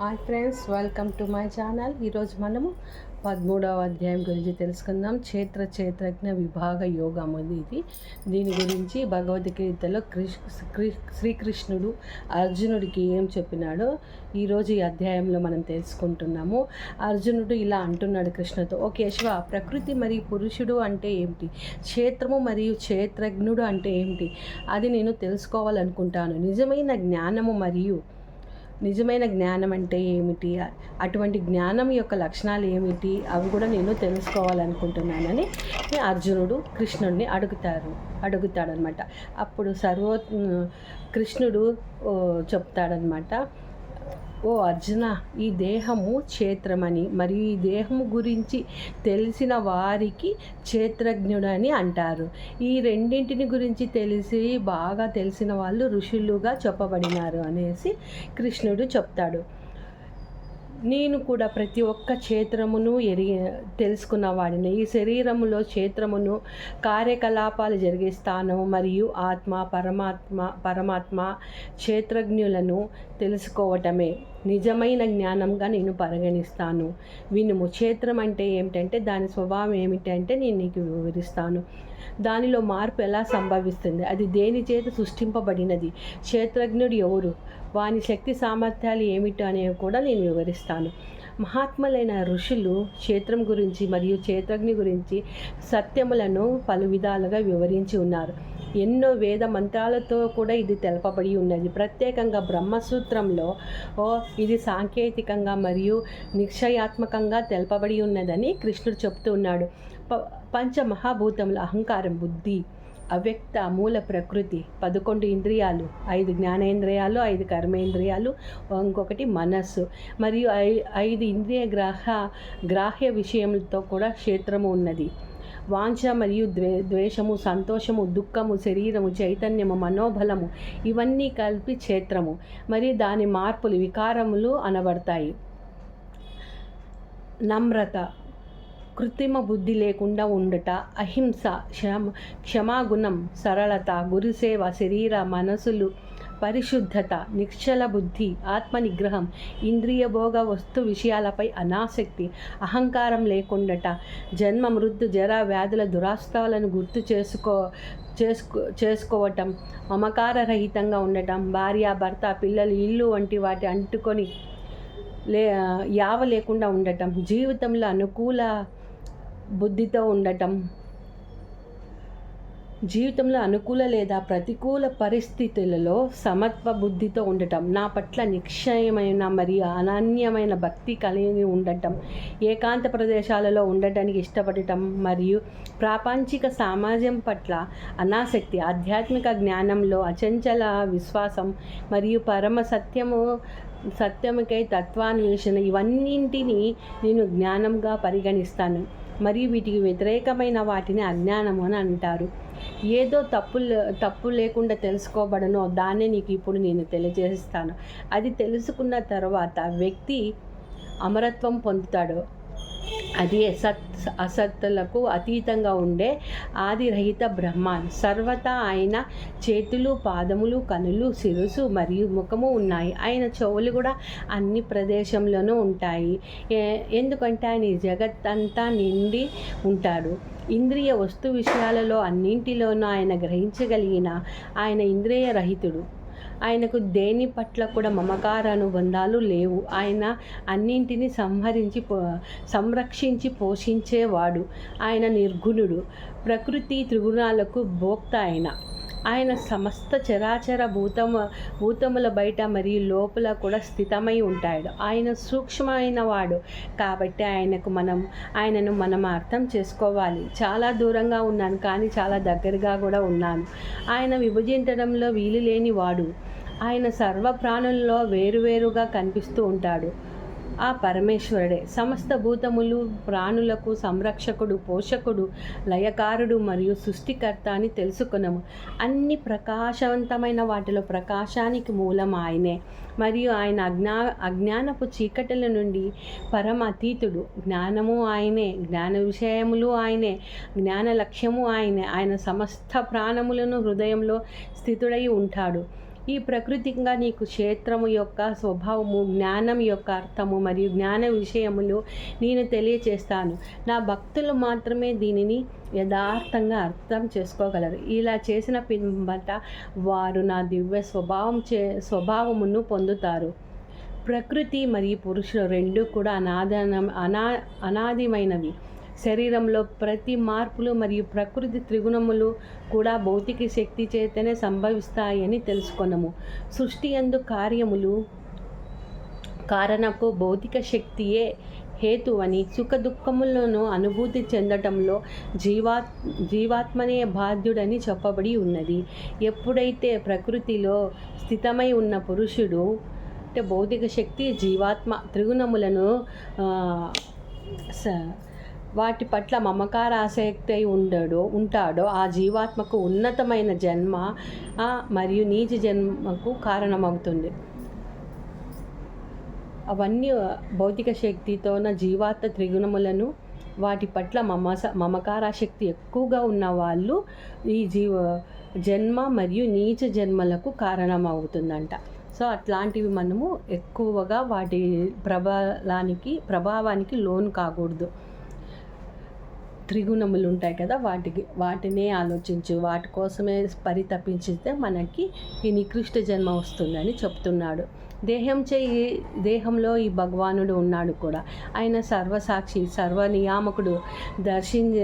Hi friends welcome to my channel ఈరోజు మనము పదమూడవ అధ్యాయం గురించి తెలుసుకుందాం. క్షేత్ర క్షేత్రజ్ఞ విభాగ యోగం అది ఇది దీని గురించి భగవద్గీతలో కృష్ శ్రీకృష్ణుడు అర్జునుడికి ఏం చెప్పినాడో ఈరోజు ఈ అధ్యాయంలో మనం తెలుసుకుంటున్నాము. అర్జునుడు ఇలా అంటున్నాడు కృష్ణతో ఓ కేశవ ప్రకృతి మరియు పురుషుడు అంటే ఏమిటి? క్షేత్రము మరియు క్షేత్రజ్ఞుడు అంటే ఏమిటి? అది నేను తెలుసుకోవాలనుకుంటాను. నిజమైన జ్ఞానము మరియు నిజమైన జ్ఞానం అంటే ఏమిటి? అటువంటి జ్ఞానం యొక్క లక్షణాలు ఏమిటి? అవి కూడా నేను తెలుసుకోవాలనుకుంటున్నానని అర్జునుడు కృష్ణుడిని అడుగుతారు అడుగుతాడనమాట. అప్పుడు సర్వో కృష్ణుడు చెప్తాడనమాట. ఓ అర్జున ఈ దేహము క్షేత్రమని మరియు ఈ దేహము గురించి తెలిసిన వారికి క్షేత్రజ్ఞుడని అంటారు. ఈ రెండింటిని గురించి తెలిసి బాగా తెలిసిన వాళ్ళు ఋషులుగా చెప్పబడినారు అనేసి కృష్ణుడు చెప్తాడు. నేను కూడా ప్రతి ఒక్క క్షేత్రమును ఎరిగి తెలుసుకున్న వాడిని. ఈ శరీరములో క్షేత్రమును కార్యకలాపాలు జరిగే స్థానం మరియు ఆత్మ పరమాత్మ పరమాత్మ క్షేత్రజ్ఞులను తెలుసుకోవటమే. నిజమైన జ్ఞానంగా నేను పరిగణిస్తాను. వినుము. క్షేత్రం అంటే ఏమిటంటే దాని స్వభావం ఏమిటంటే నేను నీకు వివరిస్తాను. దానిలో మార్పు ఎలా సంభవిస్తుంది? అది దేని చేత సృష్టింపబడినది? క్షేత్రజ్ఞుడు ఎవరు? వాని శక్తి సామర్థ్యాలు ఏమిటో అనేవి కూడా నేను వివరిస్తాను. మహాత్ములైన ఋషులు క్షేత్రం గురించి మరియు క్షేత్రజ్ఞ గురించి సత్యములను పలు విధాలుగా వివరించి ఉన్నారు. ఎన్నో వేద మంత్రాలతో కూడా ఇది తెలపబడి ఉన్నది. ప్రత్యేకంగా బ్రహ్మసూత్రంలో ఓ ఇది సాంకేతికంగా మరియు నిశ్చయాత్మకంగా తెలపబడి ఉన్నదని కృష్ణుడు చెప్తూ ఉన్నాడు. ప పంచమహాభూతముల అహంకారం బుద్ధి అవ్యక్త మూల ప్రకృతి పదకొండు ఇంద్రియాలు ఐదు జ్ఞానేంద్రియాలు ఐదు కర్మేంద్రియాలు ఇంకొకటి మనస్సు మరియు ఐ ఐదు ఇంద్రియ గ్రాహ గ్రాహ్య విషయములతో కూడా క్షేత్రము ఉన్నది. వాంఛ మరియు ద్వే ద్వేషము సంతోషము దుఃఖము శరీరము చైతన్యము మనోబలము ఇవన్నీ కలిపి క్షేత్రము. మరి దాని మార్పులు వికారములు అనబడతాయి. నమ్రత కృత్రిమ బుద్ధి లేకుండా ఉండుట అహింస క్షమ క్షమాగుణం సరళత గురుసేవ శరీర మనసులు పరిశుద్ధత నిశ్చల బుద్ధి ఆత్మ నిగ్రహం ఇంద్రియ భోగ వస్తు విషయాలపై అనాసక్తి అహంకారం లేకుండట. జన్మ మృద్దు జర వ్యాధుల దురాస్తాలను గుర్తు చేసుకో చేసుకో చేసుకోవటం మమకారరహితంగా ఉండటం భార్య భర్త పిల్లలు ఇల్లు వంటి వాటి అంటుకొని లే యావ లేకుండా ఉండటం జీవితంలో అనుకూల బుద్ధితో ఉండటం జీవితంలో అనుకూల లేదా ప్రతికూల పరిస్థితులలో సమత్వ బుద్ధితో ఉండటం నా పట్ల నిక్షయమైన మరియు అనన్యమైన భక్తి కలిగి ఉండటం ఏకాంత ప్రదేశాలలో ఉండటానికి ఇష్టపడటం మరియు ప్రాపంచిక సమాజం పట్ల అనాసక్తి ఆధ్యాత్మిక జ్ఞానంలో అచంచల విశ్వాసం మరియు పరమ సత్యము సత్యముకై తత్వాన్వేషణ ఇవన్నింటినీ నేను జ్ఞానంగా పరిగణిస్తాను. మరియు వీటికి వ్యతిరేకమైన వాటిని అజ్ఞానము అని అంటారు. ఏదో తప్పు తప్పు లేకుండా తెలుసుకోబడనో దాన్నే నీకు ఇప్పుడు నేను తెలియజేస్తాను. అది తెలుసుకున్న తర్వాత వ్యక్తి అమరత్వం పొందుతాడు. అది సత్ అసత్తులకు అతీతంగా ఉండే ఆదిరహిత బ్రహ్మాన్. సర్వతా ఆయన చేతులు పాదములు కనులు శిరసు మరియు ముఖము ఉన్నాయి. ఆయన చెవులు కూడా అన్ని ప్రదేశంలోనూ ఉంటాయి. ఎందుకంటే ఆయన జగత్తంతా నిండి ఉంటాడు. ఇంద్రియ వస్తు విషయాలలో అన్నింటిలోనూ ఆయన గ్రహించగలిగిన ఆయన ఇంద్రియ రహితుడు. ఆయనకు దేని పట్ల కూడా మమకార అనుబంధాలు లేవు. ఆయన అన్నింటినీ సంహరించి సంరక్షించి పోషించేవాడు. ఆయన నిర్గుణుడు. ప్రకృతి త్రిగుణాలకు భోక్త ఆయన. ఆయన సమస్త చరాచర భూతమ భూతముల బయట మరియు లోపల కూడా స్థితమై ఉంటాడు. ఆయన సూక్ష్మమైన వాడు కాబట్టి ఆయనకు మనం ఆయనను మనం అర్థం చేసుకోవాలి. చాలా దూరంగా ఉన్నాను కానీ చాలా దగ్గరగా కూడా ఉన్నాను. ఆయన విభజించడంలో వీలు లేని వాడు ఆయన సర్వ ప్రాణుల్లో వేరువేరుగా కనిపిస్తూ ఉంటాడు. ఆ పరమేశ్వరుడే. సమస్త భూతములు ప్రాణులకు సంరక్షకుడు పోషకుడు లయకారుడు మరియు సృష్టికర్త అని తెలుసుకున్నాము అన్ని ప్రకాశవంతమైన వాటిలో ప్రకాశానికి మూలం ఆయనే. మరియు ఆయన అజ్ఞా అజ్ఞానపు చీకటిల నుండి పరమ అతీతుడు. జ్ఞానము ఆయనే జ్ఞాన విషయములు ఆయనే జ్ఞాన లక్ష్యము ఆయనే. ఆయన సమస్త ప్రాణములను హృదయంలో స్థితుడై ఉంటాడు. ఈ ప్రకృతిగా నీకు క్షేత్రము యొక్క స్వభావము జ్ఞానం యొక్క అర్థము మరియు జ్ఞాన విషయములు నేను తెలియచేస్తాను. నా భక్తులు మాత్రమే దీనిని యథార్థంగా అర్థం చేసుకోగలరు. ఇలా చేసిన పిమ్మట వారు నా దివ్య స్వభావం చే స్వభావమును పొందుతారు. ప్రకృతి మరియు పురుషులు రెండు కూడా అనాదన అనా అనాదిమైనవి. శరీరంలో ప్రతి మార్పులు మరియు ప్రకృతి త్రిగుణములు కూడా భౌతిక శక్తి చేతనే సంభవిస్తాయని తెలుసుకొనము. సృష్టి ఎందు కార్యములు కారణకు భౌతిక శక్తియే హేతువని సుఖ దుఃఖములను అనుభూతి చెందటంలో జీవాత్ జీవాత్మనే బాధ్యుడని చెప్పబడి ఉన్నది. ఎప్పుడైతే ప్రకృతిలో స్థితమై ఉన్న పురుషుడు అంటే భౌతిక శక్తి జీవాత్మ త్రిగుణములను స వాటి పట్ల మమకార ఆసక్తి అయి ఉండడో ఉంటాడో ఆ జీవాత్మకు ఉన్నతమైన జన్మ మరియు నీచ జన్మకు కారణమవుతుంది. అవన్నీ భౌతిక శక్తితోన జీవాత్మ త్రిగుణములను వాటి పట్ల మమస మమకారాశక్తి ఎక్కువగా ఉన్న వాళ్ళు ఈ జీవ జన్మ మరియు నీచ జన్మలకు కారణమవుతుందంట. సో అట్లాంటివి మనము ఎక్కువగా వాటి ప్రభావానికి ప్రభావానికి లోన్ కాకూడదు. త్రిగుణములు ఉంటాయి కదా వాటికి వాటినే ఆలోచించు. వాటి కోసమే పరితపించితే మనకి ఈ నికృష్ట జన్మ వస్తుందని చెప్తున్నాడు. దేహం చేయి దేహంలో ఈ భగవానుడు ఉన్నాడు కూడా. ఆయన సర్వసాక్షి సర్వనియామకుడు దర్శించ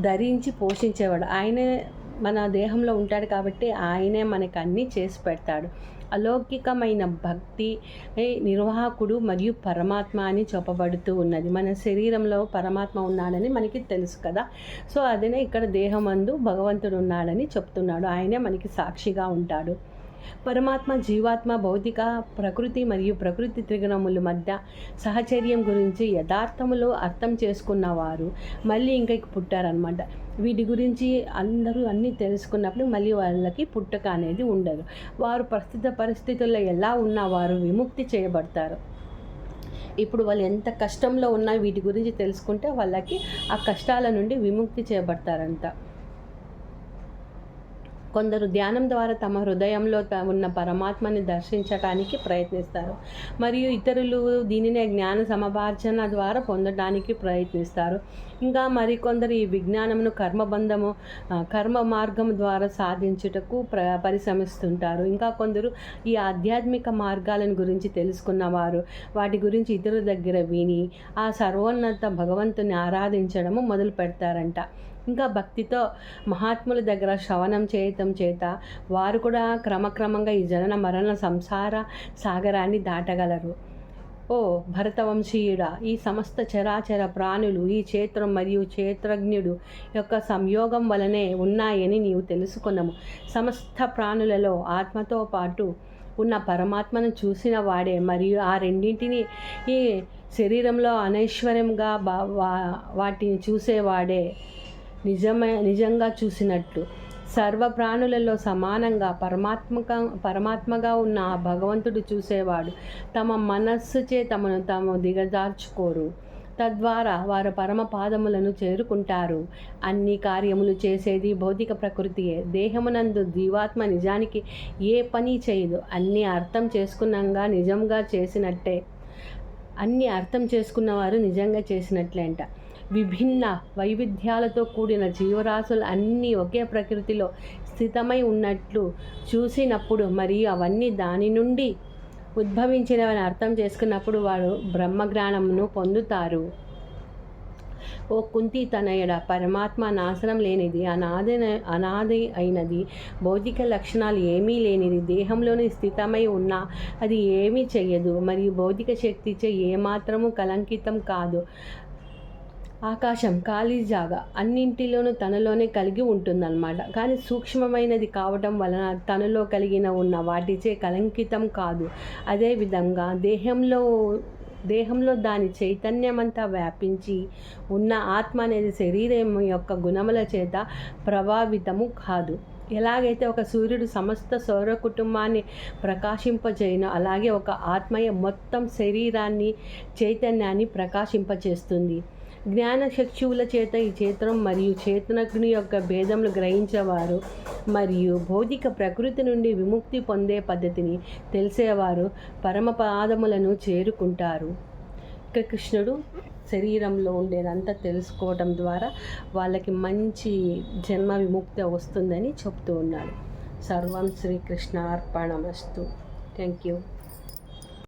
ధరించి పోషించేవాడు. ఆయనే మన దేహంలో ఉంటాడు కాబట్టి ఆయనే మనకు అన్నీ చేసి పెడతాడు. అలౌకికమైన భక్తి నిర్వాహకుడు మరియు పరమాత్మ అని చెప్పబడుతూ ఉన్నది. మన శరీరంలో పరమాత్మ ఉన్నాడని మనకి తెలుసు కదా. సో అదనే ఇక్కడ దేహమందు భగవంతుడు ఉన్నాడని చెప్తున్నాడు. ఆయనే మనకి సాక్షిగా ఉంటాడు. పరమాత్మ జీవాత్మ భౌతిక ప్రకృతి మరియు ప్రకృతి త్రిగుణముల మధ్య సహచర్యం గురించి యథార్థములో అర్థం చేసుకున్నవారు మళ్ళీ ఇంకా పుట్టారనమాట వీటి గురించి అందరూ అన్నీ తెలుసుకున్నప్పుడు మళ్ళీ వాళ్ళకి పుట్టక అనేది ఉండదు. వారు ప్రస్తుత పరిస్థితుల్లో ఎలా ఉన్నా వారు విముక్తి చేయబడతారు. ఇప్పుడు వాళ్ళు ఎంత కష్టంలో ఉన్నా వీటి గురించి తెలుసుకుంటే వాళ్ళకి ఆ కష్టాల నుండి విముక్తి చేయబడతారంట. కొందరు ధ్యానం ద్వారా తమ హృదయంలో ఉన్న పరమాత్మని దర్శించటానికి ప్రయత్నిస్తారు. మరియు ఇతరులు దీనినే జ్ఞాన సమభార్జన ద్వారా పొందడానికి ప్రయత్నిస్తారు. ఇంకా మరికొందరు ఈ విజ్ఞానమును కర్మబంధము కర్మ మార్గం ద్వారా సాధించుటకు ప్ర పరిశ్రమిస్తుంటారు. ఇంకా కొందరు ఈ ఆధ్యాత్మిక మార్గాలను గురించి తెలుసుకున్నవారు వాటి గురించి ఇతరుల దగ్గర విని ఆ సర్వోన్నత భగవంతుని ఆరాధించడము మొదలు పెడతారంట ఇంకా భక్తితో మహాత్ముల దగ్గర శ్రవణం చేయటం చేత వారు కూడా క్రమక్రమంగా ఈ జనన మరణ సంసార సాగరాన్ని దాటగలరు. ఓ భరతవంశీయుడ ఈ సమస్త చరాచర ప్రాణులు ఈ క్షేత్రం మరియు క్షేత్రజ్ఞుడు యొక్క సంయోగం వలనే ఉన్నాయని నీవు తెలుసుకున్నాము సమస్త ప్రాణులలో ఆత్మతో పాటు ఉన్న పరమాత్మను చూసిన వాడే మరియు ఆ రెండింటిని ఈ శరీరంలో అనైశ్వర్యంగా బా వాటిని చూసేవాడే. నిజమే నిజంగా చూసినట్లు. సర్వ ప్రాణులలో సమానంగా పరమాత్మక పరమాత్మగా ఉన్న ఆ భగవంతుడు చూసేవాడు. తమ మనస్సుచే తమను తాము దిగజార్చుకోరు. తద్వారా వారు పరమ పాదములను చేరుకుంటారు. అన్ని కార్యములు చేసేది భౌతిక ప్రకృతియే. దేహమునందు జీవాత్మ నిజానికి ఏ పని చేయదు. అన్నీ అర్థం చేసుకున్నాగా నిజంగా చేసినట్టే. అన్నీ అర్థం చేసుకున్నవారు నిజంగా చేసినట్లే అంట విభిన్న వైవిధ్యాలతో కూడిన జీవరాశులు అన్నీ ఒకే ప్రకృతిలో స్థితమై ఉన్నట్లు చూసినప్పుడు మరియు అవన్నీ దాని నుండి ఉద్భవించినవని అర్థం చేసుకున్నప్పుడు వారు బ్రహ్మజ్ఞానమును పొందుతారు. ఓ కుంతి తనయడ పరమాత్మ నాశనం లేనిది అనాది అనాది అయినది భౌతిక లక్షణాలు ఏమీ లేనిది దేహంలోని స్థితమై ఉన్నా అది ఏమీ చెయ్యదు మరియు భౌతిక శక్తిచే ఏమాత్రము కలంకితం కాదు. ఆకాశం ఖాళీ జాగా అన్నింటిలోనూ తనలోనే కలిగి ఉంటుందన్నమాట. కానీ సూక్ష్మమైనది కావటం వలన తనలో కలిగిన ఉన్న వాటిచే కలంకితం కాదు. అదేవిధంగా దేహంలో దేహంలో దాని చైతన్యమంతా వ్యాపించి ఉన్న ఆత్మ అనేది శరీరం యొక్క గుణముల చేత ప్రభావితము కాదు. ఎలాగైతే ఒక సూర్యుడు సమస్త సౌర కుటుంబాన్ని ప్రకాశింపజేయను అలాగే ఒక ఆత్మయ మొత్తం శరీరాన్ని చైతన్యాన్ని ప్రకాశింపచేస్తుంది జ్ఞాన చక్షువుల చేత ఈ చేతనం మరియు చేతనగ్ని యొక్క భేదములు గ్రహించేవారు మరియు భౌతిక ప్రకృతి నుండి విముక్తి పొందే పద్ధతిని తెలిసేవారు పరమపాదములను చేరుకుంటారు. ఇక్కడ కృష్ణుడు శరీరంలో ఉండేదంతా తెలుసుకోవడం ద్వారా వాళ్ళకి మంచి జన్మ విముక్తి వస్తుందని చెప్తూ ఉన్నాడు. సర్వం శ్రీకృష్ణ అర్పణమస్తు థ్యాంక్ యూ